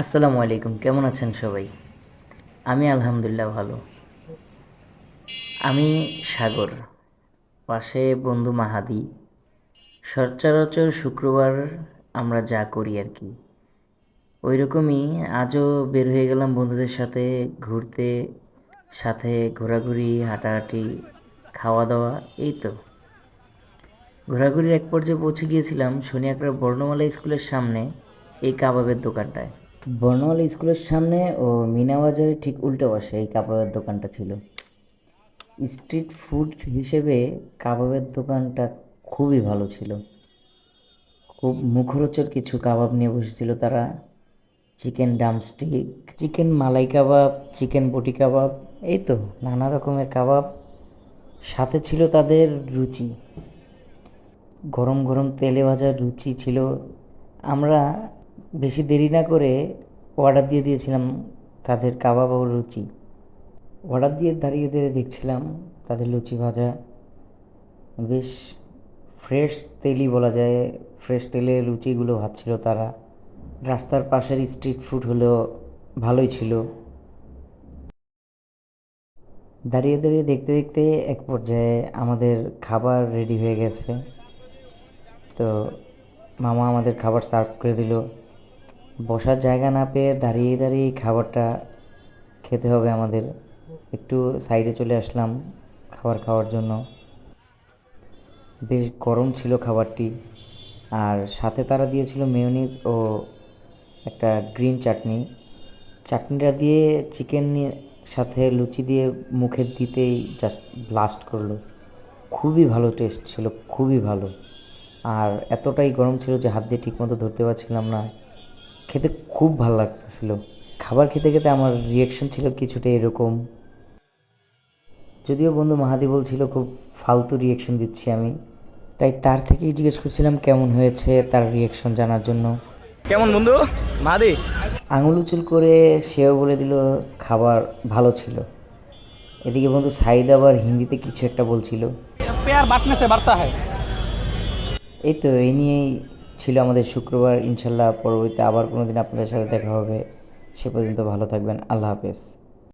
আসসালামু আলাইকুম, কেমন আছেন সবাই? আমি আলহামদুলিল্লাহ ভালো। আমি সাগর, পাশে বন্ধু মাহাদি। সচরাচর শুক্রবার আমরা যা করি আর কি। ওই রকমই আজও বের হয়ে গেলাম বন্ধুদের সাথে ঘুরতে, সাথে ঘোরাঘুরি, হাঁটাহাঁটি খাওয়া দাওয়া এই তো। ঘোরাঘুরির এক পর্যায়ে পৌঁছে গিয়েছিলাম শনি আকরা বর্ণমালা স্কুলের সামনে এই কাবাবের দোকানটায়। বর্ণমালা স্কুলের সামনে ও মিনা বাজারের ঠিক উল্টো পাশে এই কাবাবের দোকানটা ছিল। স্ট্রিট ফুড হিসেবে কাবাবের দোকানটা খুবই ভালো ছিল। খুব মুখরোচক কিছু কাবাব নিয়ে বসেছিল তারা। Chicken drumstick, chicken malai kebab, chicken boti kebab, এই তো নানা রকমের কাবাব। সাথে ছিল তাদের রুচি। গরম গরম তেলে ভাজা রুচি ছিল। আমরা বেশি দেরি না করে অর্ডার দিয়ে দিয়েছিলাম তাদের কাবাব ও রুচি অর্ডার দিয়ে দাঁড়িয়ে দাঁড়িয়ে দেখছিলাম তাদের লুচি ভাজা। বেশ ফ্রেশ তেলই বলা যায় ফ্রেশ তেলে লুচিগুলো ভাজছিল তারা। রাস্তার পাশের স্ট্রিট ফুড হলেও ভালোই ছিল। দাঁড়িয়ে দাঁড়িয়ে দেখতে দেখতে এক পর্যায়ে আমাদের খাবার রেডি হয়ে গেছে। তো মামা আমাদের খাবার সার্ভ করে দিল। বসার জায়গা না পেয়ে দাঁড়িয়ে দাঁড়িয়ে খাবারটা খেতে হবে আমাদের। একটু সাইডে চলে আসলাম খাবার খাওয়ার জন্য। বেশ গরম ছিল খাবারটি। আর সাথে তারা দিয়েছিল মেয়োনিজ ও একটা গ্রিন চাটনি চাটনিটা দিয়ে চিকেন সাথে লুচি দিয়ে মুখে দিতেই জাস্ট ব্লাস্ট করল। খুবই ভালো টেস্ট ছিল, খুবই ভালো। আর এতটাই গরম ছিল যে হাত দিয়ে ঠিকমতো ধরতে পারছিলাম না। খেতে খুব ভালো লাগতেছিল। খাবার খেতে খেতে আমার রিয়াকশন ছিল কিছুটা এরকম। যদিও বন্ধু মাহাদি বলছিল খুব ফালতু রিয়াকশন দিচ্ছি আমি। তাই তার থেকেই জিজ্ঞেস করছিলাম কেমন হয়েছে তার রিয়াকশন জানার জন্য? কেমন বন্ধু? মাহাদি? আঙুল উচুল করে সেও বলে দিল খাবার ভালো ছিল। এদিকে বন্ধু সাইদ আবার হিন্দিতে কিছু একটা বলছিল। এই তো এই নিয়েই ছিল আমাদের শুক্রবার, ইনশাল্লাহ পরবর্তীতে আবার কোনো দিন আপনাদের সাথে দেখা হবে। সে পর্যন্ত ভালো থাকবেন। আল্লাহ হাফেজ।